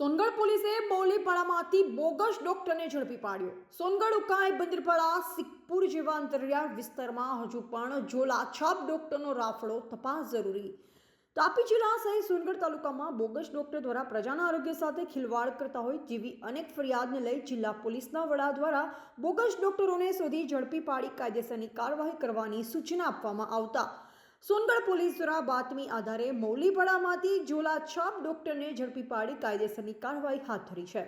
સોનગઢ પોલીસે બોલીપાડામાંથી બોગસ ડોક્ટરને ઝડપી પાડ્યો. સોનગઢ, ઉકાઈ બંદરપાડા સિકપુર જેવા અંતરિયાળ વિસ્તારમાં હજુ પણ ઝોલાછાપ ડોક્ટરનો રાફડો તપાસ જરૂરી. તાપી જિલ્લા સહિત સોનગઢ તાલુકામાં બોગસ ડોક્ટર દ્વારા પ્રજાના આરોગ્ય સાથે ખિલવાડ કરતા હોય જેવી અનેક ફરિયાદને લઈ જિલ્લા પોલીસના વડા દ્વારા બોગસ ડોક્ટરોને શોધી ઝડપી પાડી કાયદેસરની કાર્યવાહી કરવાની સૂચના આપવામાં આવતા સોનગઢ પોલીસ દ્વારા બાતમી આધારે મૌલીપડામાંથી ઝોલા છાપ ડોક્ટરને ઝડપી પાડી કાયદેસરની કાર્યવાહી હાથ ધરી છે.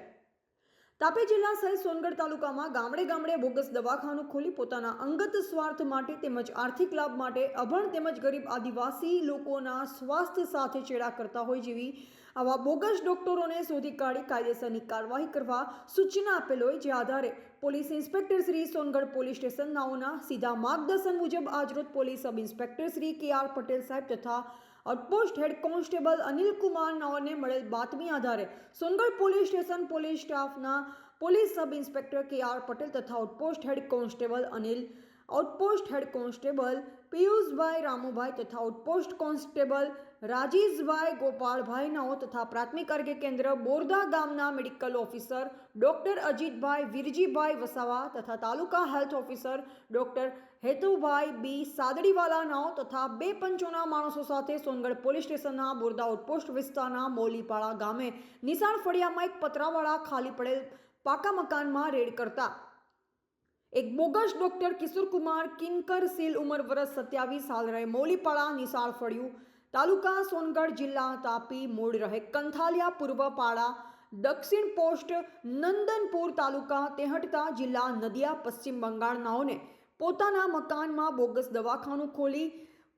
તાપી જિલ્લા સહિત સોનગઢ તાલુકામાં ગામડે ગામડે બોગસ દવાખાનું ખોલી પોતાના અંગત સ્વાર્થ માટે તેમજ આર્થિક લાભ માટે અભણ તેમજ ગરીબ આદિવાસી લોકોના સ્વાસ્થ્ય સાથે ચેડા કરતા હોય જેવી આવા બોગસ ડોક્ટરોને શોધી કાઢી કાયદેસરની કાર્યવાહી કરવા સૂચના આપેલ હોય, જે આધારે police inspector Shri Songadh police station નાઓના સીધા માર્ગદર્શન મુજબ આજરોજ પોલીસ સબ ઇન્સ્પેક્ટર શ્રી કે આર પટેલ સાહેબ તથા outpost head constable Anil Kumar નાઓને મળેલ બાતમી આધારે સોનગઢ પોલીસ સ્ટેશન પોલીસ સ્ટાફના police sub inspector K R Patel તથા outpost head constable Anil outpost head constable Piyushbhai Ramubhai તથા આઉટપોસ્ટ કોન્સ્ટેબલ રાજેશભાઈ ગોપાળભાઈ નાઓ તથા પ્રાથમિક આરોગ્ય કેન્દ્ર બોરદા ગામના medical officer doctor Ajitbhai Virjibhai Vasava તથા taluka health officer doctor Hetubhai B Sadadiwala નાઓ તથા બે પંચોના માણસો સાથે સોનગઢ પોલીસ સ્ટેશનના બોરદા આઉટપોસ્ટ વિસ્તારના મૌલીપાડા ગામે નિશાળ ફળિયામાં એક પતરાવાળા ખાલી પડેલ પાકા મકાનમાં રેડ કરતા એક બોગસ ડોક્ટર કિશોરકુમાર કિનકર સીલ ઉંમર વર્ષ સત્યાવીસ હાલ રહે મૌલીપાડા નિશાળ ફળ્યું તાલુકા સોનગઢ જિલ્લા તાપી, મૂળ રહે કંથાલિયા પૂર્વ પાડા દક્ષિણ પોસ્ટ, નંદનપુર તાલુકા, તેહટતા જિલ્લા નદિયા, પશ્ચિમ બંગાળનાઓને પોતાના મકાનમાં બોગસ દવાખાનું ખોલી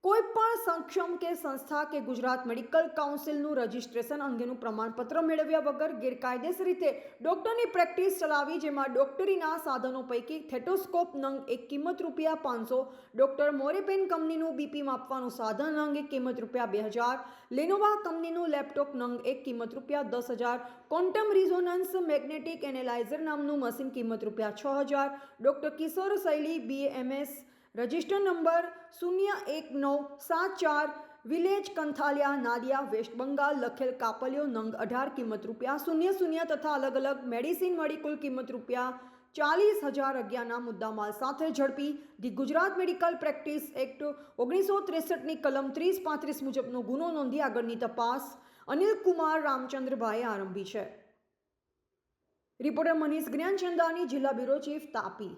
કોઈ પણ સક્ષમ કે સંસ્થા કે ગુજરાત મેડિકલ કાઉન્સિલનું રજિસ્ટ્રેશન અંગેનું પ્રમાણપત્ર મેળવ્યા વગર ગેરકાયદેસર રીતે ડોક્ટરની પ્રેક્ટિસ ચલાવી, જેમાં ડોક્ટરીના સાધનો પૈકી થેટોસ્કોપ નંગ એક કિંમત રૂપિયા પાંચસો, ડોક્ટર મોરેપેન કંપનીનું બીપી માપવાનું સાધન નંગ એક કિંમત રૂપિયા બે હજાર, લેનોવા કંપનીનું લેપટોપ નંગ એક કિંમત રૂપિયા દસ હજાર, ક્વોન્ટમ રિઝોનન્સ મેગ્નેટિક એનેલાઇઝર નામનું મશીન કિંમત રૂપિયા છ હજાર, ડોક્ટર કિશોર શૈલી બીએમએસ રજિસ્ટર નંબર શૂન્ય એક નવ સાત ચાર વિલેજ કંથાલિયા નાદિયા, વેસ્ટ બંગાળ, લખેલ કાપલિયો નંગ અઢાર, કિંમત રૂપિયા શૂન્ય શૂન્ય તથા અલગ અલગ મેડિસિન મળી કુલ કિંમત રૂપિયા ચાલીસ હજાર અગિયારના મુદ્દામાલ સાથે ઝડપી the Gujarat medical practice act ઓગણીસો ત્રેસઠની કલમ ત્રીસ પાંત્રીસ મુજબનો ગુનો નોંધી આગળની તપાસ અનિલ કુમાર રામચંદ્રભાઈએ આરંભી છે. રિપોર્ટર મનીષ જ્ઞાનચંદાની જિલ્લા બ્યુરો ચીફ તાપી.